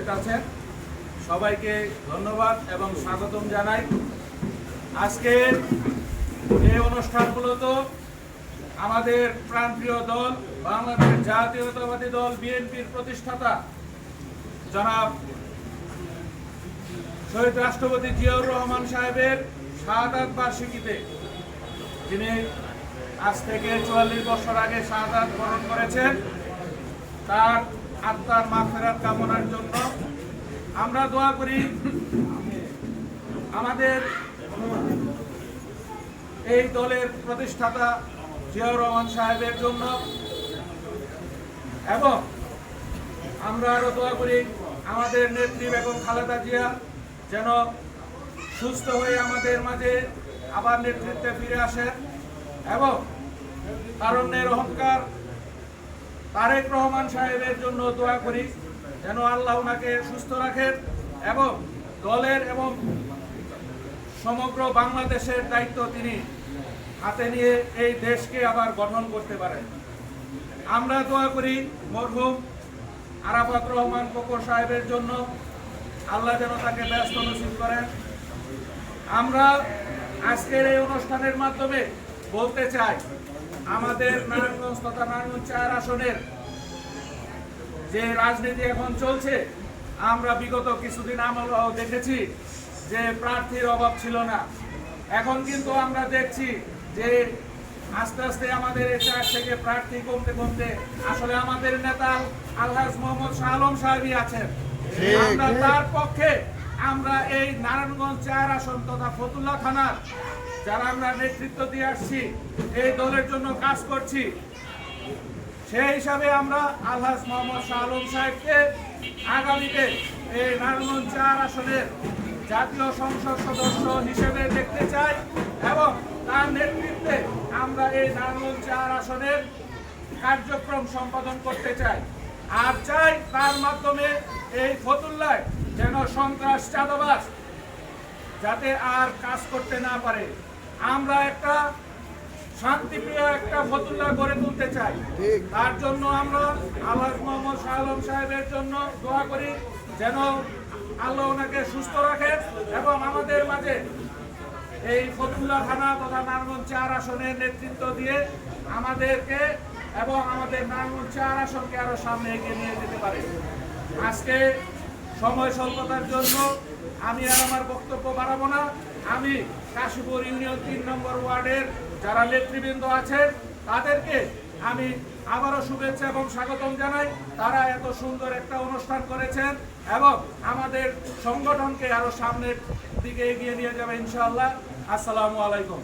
উপস্থিত আছেন। সবাইকে ধন্যবাদ এবং স্বাগতম জানাই। আজকে এই অনুষ্ঠানগুলো আমাদের প্রাণপ্রিয় দল বাংলাদেশ জাতীয়তাবাদী দল, বিএনপির প্রতিষ্ঠাতা, জনাব শহীদ রাষ্ট্রপতি জিয়াউর রহমান সাহেবের শাহাদাত বার্ষিকীতে, যিনি আজ থেকে চুয়াল্লিশ বছর আগে শাহাদাত বরণ করেছেন, তার আত্মার মাফেরাত কামনার জন্য আমরা দোয়া করি আমাদের এই দলের প্রতিষ্ঠাতা জিয়াউর রহমান সাহেবের জন্য। এবং আমরা আরও দোয়া করি আমাদের নেত্রী বেগম খালেদা জিয়া যেন সুস্থ হয়ে আমাদের মাঝে আবার নেতৃত্বে ফিরে আসেন। এবং তারণ্যের অহংকার তারেক রহমান সাহেবের জন্য দোয়া করি, যেন আল্লাহ ওনাকে সুস্থ রাখেন এবং দলের এবং সমগ্র বাংলাদেশের দায়িত্ব তিনি হাতে নিয়ে এই দেশকে আবার গঠন করতে পারেন। আমরা দোয়া করি মরহুম আরাফাত রহমান কোকর সাহেবের জন্য, আল্লাহ যেন তাকে ব্যস্ত নসিব করেন। আমরা আজকের এই অনুষ্ঠানের মাধ্যমে বলতে চাই আমাদের নারায়ণগঞ্জ তথা নারায়ণগঞ্জ চার আসনের যে রাজনীতি এখন চলছে আমরা বিগত কিছুদিন আমরাও দেখেছি যে প্রার্থীর অভাব ছিল না। এখন কিন্তু আমরা দেখছি যে আস্তে আস্তে আমাদের এই চার থেকে প্রার্থী কমতে কমতে আসলে আমাদের নেতা আলহাজ মোহাম্মদ শাহ আলম সাহেবই আছেন। আমরা তার পক্ষে আমরা এই নারায়ণগঞ্জ চার আসন তথা ফতুল্লা থানার যারা আমরা নেতৃত্ব দিয়ে আসছি, এই দলের জন্য কাজ করছি। সেই হিসাবে আমরা আলহাজ মোহাম্মদ শাহ আলম সাহেবকে আগামীতে এই নারায়ণগঞ্জ চার আসনের জাতীয় সংসদ সদস্য হিসেবে দেখতে চাই এবং তার নেতৃত্বে আমরা এই নারায়ণগঞ্জ চার আসনের কার্যক্রম সম্পাদন করতে চাই। আর চাই তার মাধ্যমে এই ফতুল্লায় যেন সন্ত্রাস চাঁদাবাস যাতে আর কাজ করতে না পারে। আমরা একটা শান্তিপ্রিয় একটা ফতুল্লা গড়ে তুলতে চাই। তার জন্য আমরা আল্লাহ মোহাম্মদ শাহ আলম সাহেবের জন্য দোয়া করি যেন আল্লাহ ওনাকে সুস্থ রাখেন এবং আমাদের মাঝে এই ফতুল্লা থানা তথা নারায়ণগঞ্জ চার আসনের নেতৃত্ব দিয়ে আমাদেরকে এবং আমাদের নারায়ণগঞ্জ চার আসনকে আরও সামনে এগিয়ে নিয়ে যেতে পারে। আজকে সময় স্বল্পতার জন্য আমি আর আমার বক্তব্য বাড়াবো না। আমি কাশীপুর ইউনিয়ন তিন নম্বর ওয়ার্ডের যারা নেতৃবৃন্দ আছেন, তাদেরকে আমি আবারও শুভেচ্ছা এবং স্বাগতম জানাই। তারা এত সুন্দর একটা অনুষ্ঠান করেছেন এবং আমাদের সংগঠনকে আরও সামনের দিকে এগিয়ে নিয়ে যাবে ইনশাআল্লাহ। আসসালামু আলাইকুম।